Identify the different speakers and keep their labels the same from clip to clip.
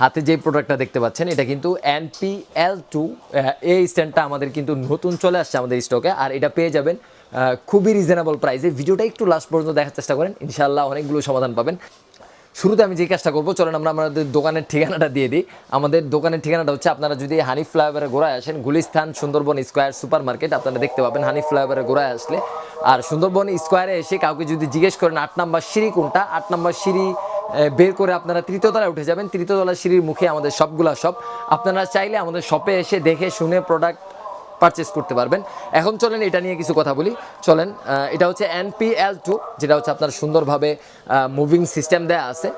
Speaker 1: হাতে যে প্রোডাক্টটা দেখতে পাচ্ছেন, এটা কিন্তু এনপি এল টু এই স্ট্যান্ডটা আমাদের কিন্তু নতুন চলে আসছে আমাদের স্টকে আর এটা পেয়ে যাবেন খুবই রিজনেবল প্রাইসে ভিডিওটা একটু লাস্ট পর্যন্ত দেখার চেষ্টা করেন ইনশাল্লাহ অনেকগুলো সমাধান পাবেন। শুরুতে আমি যে কাজটা করব, চলেন আমরা আমাদের দোকানের ঠিকানাটা দিয়ে দিই। আমাদের দোকানের ঠিকানাটা হচ্ছে, আপনারা যদি হানি ফ্লাইওভারের গোড়ায় আসেন Gulistan Sundarban square super market আপনারা দেখতে পাবেন হানি ফ্লাইওভারের গোড়ায় আসলে। আর সুন্দরবন স্কোয়ারে এসে কাউকে যদি জিজ্ঞেস করেন, আট নাম্বার সিঁড়ি কোনটা? আট নাম্বার সিঁড়ি বের করে আপনারা তৃতীয়তলায় উঠে যাবেন। তৃতীয়তলা সিঁড়ির মুখে আমাদের সবগুলা শপ আপনারা চাইলে আমাদের শপে এসে দেখে শুনে প্রোডাক্ট পারচেস করতে পারবেন। এখন চলেন, এটা নিয়ে কিছু কথা বলি। চলেন এটা হচ্ছে এনপিএল টু যেটা হচ্ছে আপনার সুন্দরভাবে মুভিং সিস্টেম দেওয়া আছে।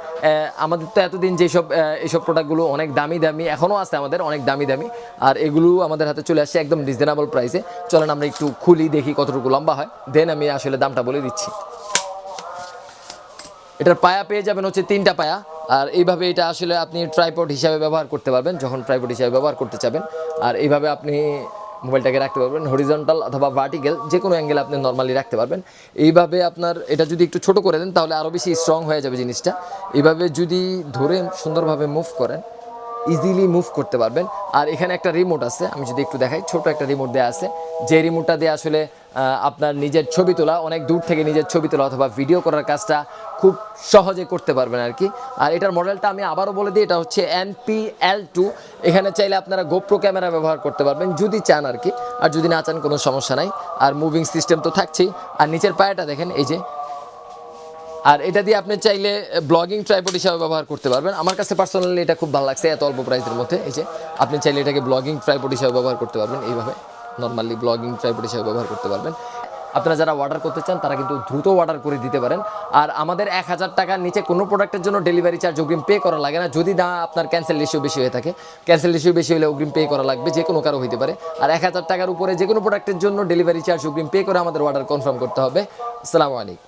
Speaker 1: আমাদের তো এতদিন যেসব এইসব প্রোডাক্টগুলো অনেক দামি দামি, এখনও আছে আমাদের অনেক দামি দামি। আর এগুলো আমাদের হাতে চলে আসছে একদম রিজনেবল প্রাইসে চলেন, আমরা একটু খুলি, দেখি কতটুকু লম্বা হয়। দেন আমি আসলে দামটা বলে দিচ্ছি। এটার পায়া পেয়ে যাবেন হচ্ছে তিনটা পায়া। আর এইভাবে এটা আসলে আপনি ট্রাইপড হিসাবে ব্যবহার করতে পারবেন, যখন ট্রাইপড হিসাবে ব্যবহার করতে চাবেন। আর এইভাবে আপনি মোবাইলটাকে রাখতে পারবেন হরিজন্টাল অথবা ভার্টিক্যাল যে কোনো অ্যাঙ্গেল আপনি নর্মালি রাখতে পারবেন। এইভাবে আপনার এটা যদি একটু ছোট করে দেন, তাহলে আরও বেশি স্ট্রং হয়ে যাবে জিনিসটা। এইভাবে যদি ধরে সুন্দরভাবে মুভ করেন ইজিলি মুভ করতে পারবেন। আর এখানে একটা রিমোট আছে, আমি যদি একটু দেখাই, ছোট একটা রিমোট দেওয়া আছে। যে রিমোটটা দিয়ে আসলে আপনার নিজের ছবি তোলা, অনেক দূর থেকে নিজের ছবি তোলা অথবা ভিডিও করার কাজটা খুব সহজে করতে পারবেন আর কি। আর এটার মডেলটা আমি আবারও বলে দিই, এটা হচ্ছে এনপি এল টু এখানে চাইলে আপনারা গোপ্রো ক্যামেরা ব্যবহার করতে পারবেন, যদি চান আর কি। আর যদি না চান, কোনো সমস্যা নাই। আর মুভিং সিস্টেম তো থাকছেই। আর নিচের পায়াটা দেখেন, এই যে। আর এটা দিয়ে আপনি চাইলে ব্লগিং ট্রাইপড হিসাবে ব্যবহার করতে পারবেন। আমার কাছে পার্সোনালি এটা খুব ভালো লাগছে, এত অল্প প্রাইসের মধ্যে। এই যে, আপনি চাইলে এটাকে ব্লগিং ট্রাইপড হিসাবে ব্যবহার করতে পারবেন এইভাবে। নর্মালি ব্লগিং ট্রাইপড হিসেবে ব্যবহার করতে পারবেন। আপনারা যারা অর্ডার করতে চান, তারা কিন্তু দ্রুত অর্ডার করে দিতে পারেন। আর আমাদের এক হাজার টাকার নিচে কোনো প্রোডাক্টের জন্য ডেলিভারি চার্জ অগ্রিম পে করা লাগে না। যদি না, আপনার ক্যান্সেল রেশিও বেশি হয়ে থাকে। ক্যান্সেল রেশিও বেশি হলে অগ্রিম পে করা লাগবে, যে কোনো কারও হইতে পারে। আর এক হাজার টাকার উপরে যে কোনো প্রোডাক্টের জন্য ডেলিভারি চার্জ অগ্রিম পে করে আমাদের অর্ডার কনফার্ম করতে হবে। আসসালামু আলাইকুম।